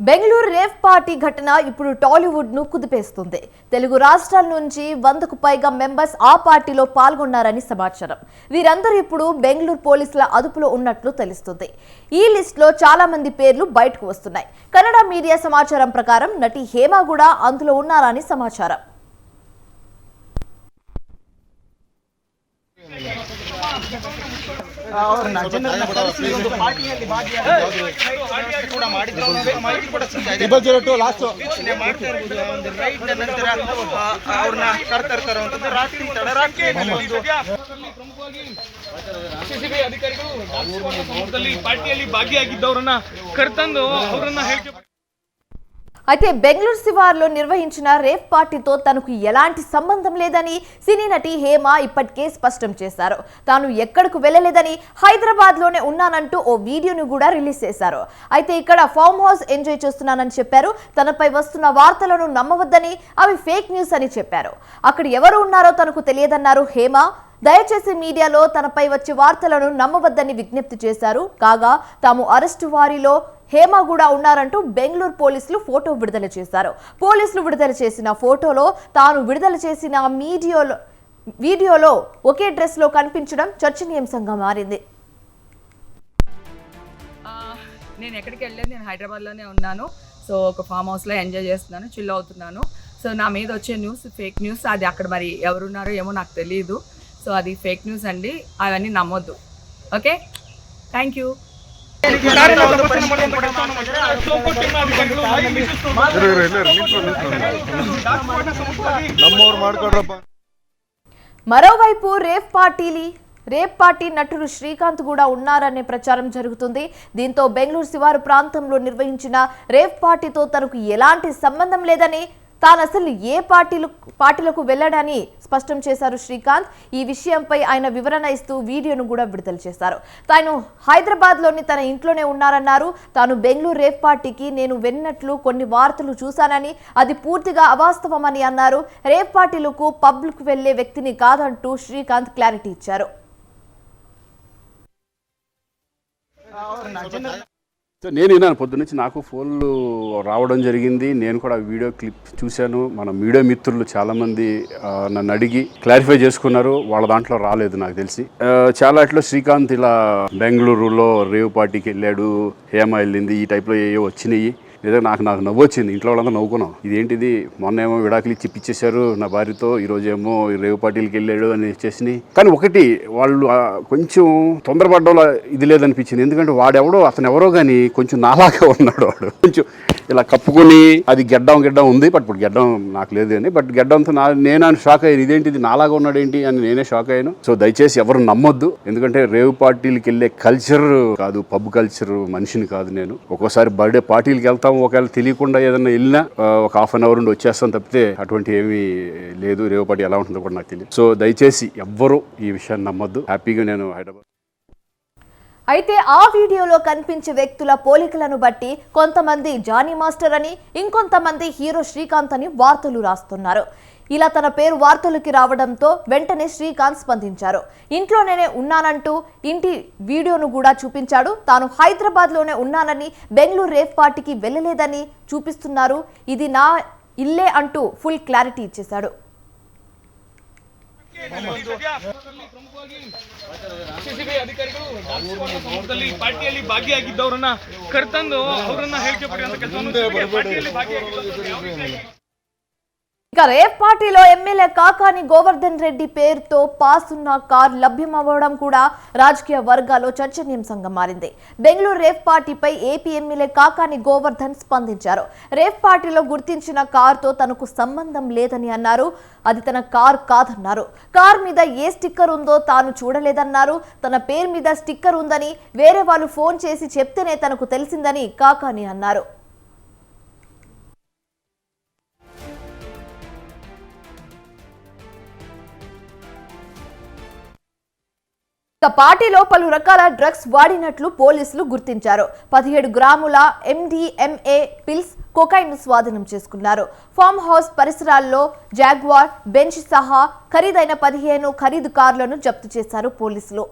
Bengaluru rave party ఘటన ఇప్పుడు టాలీవుడ్ను కుదిపేస్తుంది. తెలుగు రాష్ట్రాల నుంచి వందకు పైగా మెంబర్స్ ఆ పార్టీలో పాల్గొన్నారని సమాచారం. వీరందరూ ఇప్పుడు బెంగళూరు పోలీసుల అదుపులో ఉన్నట్లు తెలుస్తుంది. ఈ లిస్ట్లో చాలా మంది పేర్లు బయటకు వస్తున్నాయి. కన్నడ మీడియా సమాచారం ప్రకారం నటి హేమ కూడా అందులో ఉన్నారని సమాచారం. ಅವ್ರು ನಜೇಂದ್ರನ ಕರೆಸಿ ಒಂದು ಪಾರ್ಟಿಯಲ್ಲಿ ಭಾಗಿಯಾಗಿ ಕೂಡ ಮಾಡಿದ್ರು ಅವ್ರಿಗೆ ಮಾಹಿತಿ ಕೂಡ ಸಿಗ್ತಾ ಇದೆ. ವೀಕ್ಷಣೆ ಮಾಡ್ತಾ ಇರ್ಬೋದು. ಒಂದು ನಂತರ ಅವ್ರನ್ನ ಕರ್ತಾ ಇರ್ತಾರೆ ಅಂತಂದ್ರೆ ರಾತ್ರಿ ತಡರಾತ್ರಿ ಒಂದು ಸಿಸಿಬಿ ಅಧಿಕಾರಿಗಳು ಪಾರ್ಟಿಯಲ್ಲಿ ಭಾಗಿಯಾಗಿದ್ದವರನ್ನ ಕರ್ತಂದು ಅವರನ್ನ ಹೇಳಿಕೆ అయితే బెంగళూరు శివార్లో నిర్వహించిన రేప్ పార్టీతో తనకు ఎలాంటి సంబంధం లేదని సినీ నటి హేమ ఇప్పటికే స్పష్టం చేశారు. తాను ఎక్కడకు వెళ్ళలేదని హైదరాబాద్లోనే ఉన్నానంటూ ఓ వీడియోను కూడా రిలీజ్ చేశారు. అయితే ఇక్కడ ఫామ్ హౌస్ ఎంజాయ్ చేస్తున్నానని చెప్పారు. తనపై వస్తున్న వార్తలను నమ్మవద్దని అవి ఫేక్ న్యూస్ అని చెప్పారు. అక్కడ ఎవరు ఉన్నారో తనకు తెలియదన్నారు హేమ. దయచేసి మీడియాలో తనపై వచ్చే వార్తలను నమ్మవద్దని విజ్ఞప్తి చేశారు. కాగా తాము అరెస్టు వారిలో హేమ కూడా ఉన్నారంటూ బెంగళూరు పోలీసులు ఫోటో విడుదల చేశారు. పోలీసులు విడుదల చేసిన ఫోటోలో తాను విడుదల చేసిన మీడియోలో వీడియోలో ఒకే డ్రెస్లో కనిపించడం చర్చనీయాంశంగా మారింది. నేను ఎక్కడికి వెళ్ళాను నేను హైదరాబాద్లోనే ఉన్నాను. సో ఒక ఫామ్ హౌస్లో ఎంజాయ్ చేస్తున్నాను. చిల్ అవుతున్నాను. సో నా మీద వచ్చే న్యూస్ ఫేక్ న్యూస్ అది అక్కడ మరి ఎవరున్నారో ఏమో నాకు తెలియదు సో అది ఫేక్ న్యూస్ అండి. అవన్నీ నమ్మొద్దు. ఓకే? Thank you. మరోవైపు రేఫ్ పార్టీలి రేప్ పార్టీ నటుడు శ్రీకాంత్ కూడా ఉన్నారనే ప్రచారం జరుగుతుంది. దీంతో బెంగళూరు శివారు ప్రాంతంలో నిర్వహించిన రేప్ పార్టీతో తనకు ఎలాంటి సంబంధం లేదని తాను అసలు ఏ పార్టీలు పార్టీలకు వెళ్ళడని స్పష్టం చేశారు శ్రీకాంత్. ఈ విషయంపై ఆయన వివరణ ఇస్తూ వీడియోను కూడా విడుదల చేశారు. తాను హైదరాబాద్లోని తన ఇంట్లోనే ఉన్నారన్నారు. తాను బెంగళూరు రేప్ పార్టీకి నేను వెన్నట్లు కొన్ని వార్తలు చూశానని అది పూర్తిగా అవాస్తవమని అన్నారు. రేఫ్ పార్టీలకు పబ్లిక్ వెళ్ళే వ్యక్తిని కాదంటూ శ్రీకాంత్ క్లారిటీ ఇచ్చారు. నేను విన్నాను పొద్దున్నుంచి నాకు ఫోన్లు రావడం జరిగింది. నేను కూడా వీడియో క్లిప్ చూశాను. మన మీడియా మిత్రులు చాలామంది నన్ను అడిగి క్లారిఫై చేసుకున్నారు. వాళ్ళ దాంట్లో రాలేదు నాకు తెలిసి. చాలా ఇట్లా శ్రీకాంత్ ఇలా బెంగళూరులో రేవ్ పార్టీకి వెళ్ళాడు హేమ వెళ్ళింది ఈ టైప్లో ఏవో వచ్చినాయి. లేదా నాకు నాకు నవ్వు వచ్చింది. ఇంట్లో వాళ్ళందరూ నవ్వుకున్నాం. ఇదేంటిది? మొన్న ఏమో విడాకులు ఇచ్చి ఇప్పించేశారు నా భార్యతో. ఈ ఏమో ఈ రేవు పార్టీలకి వెళ్ళాడు అని చేసినాయి కానీ ఒకటి వాళ్ళు కొంచెం తొందరపడ్డంలో ఇది లేదనిపించింది. ఎందుకంటే వాడెవడో అతను ఎవరో కానీ కొంచెం నాలాగా ఉన్నాడు వాడు. కొంచెం ఇలా కప్పుకొని అది గెడ్డం గెడ్డం ఉంది బట్ ఇప్పుడు గెడ్డం నాకు లేదు అని. బట్ గెడ్డంతో నా నేను షాక్ అయ్యాను. ఇదేంటిది? నాలాగా ఉన్నాడు ఏంటి అని నేనే షాక్ అయ్యాను. సో దయచేసి ఎవరు నమ్మొద్దు. ఎందుకంటే రేవ్ పార్టీలకి వెళ్ళే కల్చర్ కాదు పబ్ కల్చర్ మనిషిని కాదు నేను. ఒక్కోసారి బర్త్డే పార్టీలకి వెళ్తాం ఒకవేళ తెలియకుండా ఏదైనా వెళ్ళినా ఒక హాఫ్ అన్ అవర్ నుండి వచ్చేస్తాం తప్పితే అటువంటి ఏమీ లేదు. రేపటి ఎలా ఉంటుందో కూడా నాకు తెలియదు. సో దయచేసి ఎవ్వరూ ఈ విషయాన్ని నమ్మద్దు. హ్యాపీగా నేను హైదరాబాద్ అయితే ఆ వీడియోలో కనిపించే వ్యక్తుల పోలికలను బట్టి కొంతమంది జానీ మాస్టర్ అని ఇంకొంతమంది హీరో శ్రీకాంత్ అని వార్తలు రాస్తున్నారు. ఇలా తన పేరు వార్తలకి రావడంతో వెంటనే శ్రీకాంత్ స్పందించారు ఇంట్లోనే ఉన్నానంటూ ఇంటి వీడియోను కూడా చూపించాడు తాను హైదరాబాద్లోనే ఉన్నానని బెంగళూరు రేవ్ పార్టీకి వెళ్ళలేదని చూపిస్తున్నారు ఇది నా ఇల్లే అంటూ ఫుల్ క్లారిటీ ఇచ్చేశాడు ಸಿಸಿಬಿ ಅಧಿಕಾರಿಗಳು ದಾಸವಾಳ ಸಮೂಹದಲ್ಲಿ ಪಾರ್ಟಿಯಲ್ಲಿ ಭಾಗಿಯಾಗಿದ್ದವರನ್ನ ಕರೆತಂದು ಅವರನ್ನ ಹೇಳಿಕೆ ಪಡೆಯುವಂತ ಕೆಲಸವನ್ನು ಪಾರ್ಟಿಯಲ್ಲಿ ಭಾಗಿಯಾಗಿದ್ದವರು ಯಾವ ರೀತಿಯಾಗಿ ఇక రేఫ్ పార్టీలో ఎమ్మెల్యే కాకాని గోవర్ధన్ రెడ్డి పేరుతో పాస్ ఉన్న కార్ లభ్యమవ్వడం కూడా రాజకీయ వర్గాల్లో చర్చనీయాంశంగా మారింది. బెంగళూరు రేఫ్ పార్టీపై ఏపీ ఎమ్మెల్యే కాకాని గోవర్ధన్ స్పందించారు. రేఫ్ పార్టీలో గుర్తించిన కారుతో తనకు సంబంధం లేదని అన్నారు. అది తన కార్ కాదన్నారు. కార్ మీద ఏ స్టిక్కర్ ఉందో తాను చూడలేదన్నారు. తన పేరు మీద స్టిక్కర్ ఉందని వేరే వాళ్ళు ఫోన్ చేసి చెప్తేనే తనకు తెలిసిందని కాకాని అన్నారు. పార్టీలో పలు రకాల డ్రగ్స్ వాడినట్లు పోలీసులు గుర్తించారు. పదిహేడు గ్రాముల ఎండిఎంఏ పిల్స్ కొకైన్ స్వాధీనం చేసుకున్నారు. ఫామ్ హౌస్ పరిసరాల్లో జాగ్వార్ బెంచ్ సహా ఖరీదైన పదిహేను ఖరీదు కార్లను జప్తు చేశారు పోలీసులు.